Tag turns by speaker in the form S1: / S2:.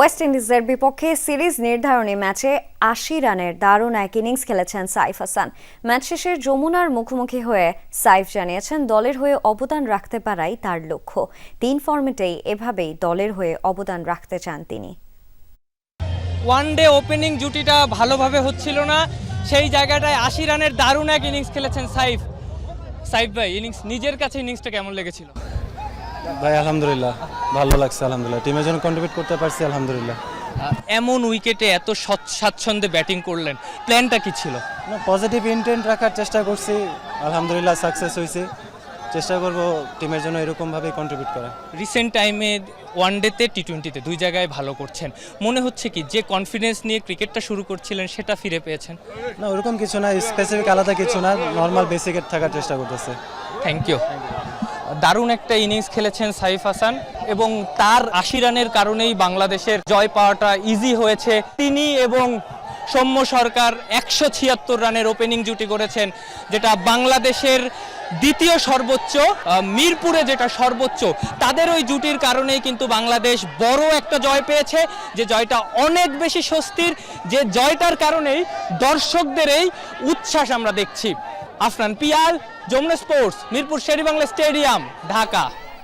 S1: West ইন্ডিজের বিপক্ষে series নির্ধারণী ম্যাচে আশি রানের দারুণ এক ইনিংস খেলেছেন সাইফ হাসান। ম্যাচ শেষে যমুনার মুখোমুখি হয়ে সাইফ জানিয়েছেন দলের হয়ে অবদান রাখতে পারাই তার লক্ষ্য। তিন ফর্মেটেই এভাবেই দলের হয়ে অবদান রাখতে চান তিনি।
S2: ওয়ান ডে ওপেনিং জুটিটা ভালোভাবে হচ্ছিল না। সেই জায়গাটায় আশি রানের দারুণ এক ইনিংস খেলেছেন সাইফ। সাইফ ভাই ইনিংস নিজের কাছে ইনিংসটা কেমন লেগেছিল?
S3: ভাই আলহামদুলিল্লাহ। ভালো লাগছে আলহামদুলিল্লাহ। টিমের জন্য কন্ট্রিবিউট করতে পারছি আলহামদুলিল্লাহ।
S2: এমন উইকেটে এত স্বচ্ছ- স্বাচ্ছন্দ্যে ব্যাটিং করলেন প্ল্যানটা কি ছিল?
S3: পজিটিভ ইন্টেন্ট রাখার চেষ্টা করছি আলহামদুলিল্লাহ সাকসেস হয়েছি চেষ্টা করব টিমের জন্য এরকমভাবেই কন্ট্রিবিউট করা
S2: রিসেন্ট টাইমে ওয়ান ডেতে টি টোয়েন্টিতে দুই জায়গায় ভালো করছেন। মনে হচ্ছে কি যে কনফিডেন্স নিয়ে ক্রিকেটটা শুরু করছিলেন সেটা ফিরে পেয়েছেন?
S3: না ওরকম কিছু না স্পেসিফিক আলাদা কিছু না নর্মাল বেসিকের থাকার চেষ্টা করতেছে।
S2: থ্যাংক ইউ দারুণ একটা ইনিংস খেলেছেন সাইফ হাসান এবং তার আশি রানের কারণেই বাংলাদেশের জয় পাওয়াটা ইজি হয়েছে। তিনি এবং সৌম্য সরকার একশো ছিয়াত্তর রানের ওপেনিং জুটি করেছেন, যেটা বাংলাদেশের দ্বিতীয় সর্বোচ্চ মিরপুরে যেটা সর্বোচ্চ, তাদের ওই জুটির কারণেই কিন্তু বাংলাদেশ বড় একটা জয় পেয়েছে, যে জয়টা অনেক বেশি স্বস্তির, যে জয়টার কারণেই দর্শকদের এই উচ্ছ্বাস আমরা দেখছি। Afran Piyal Jamuna sports Mirpur Sher-e-Bangla stadium Dhaka.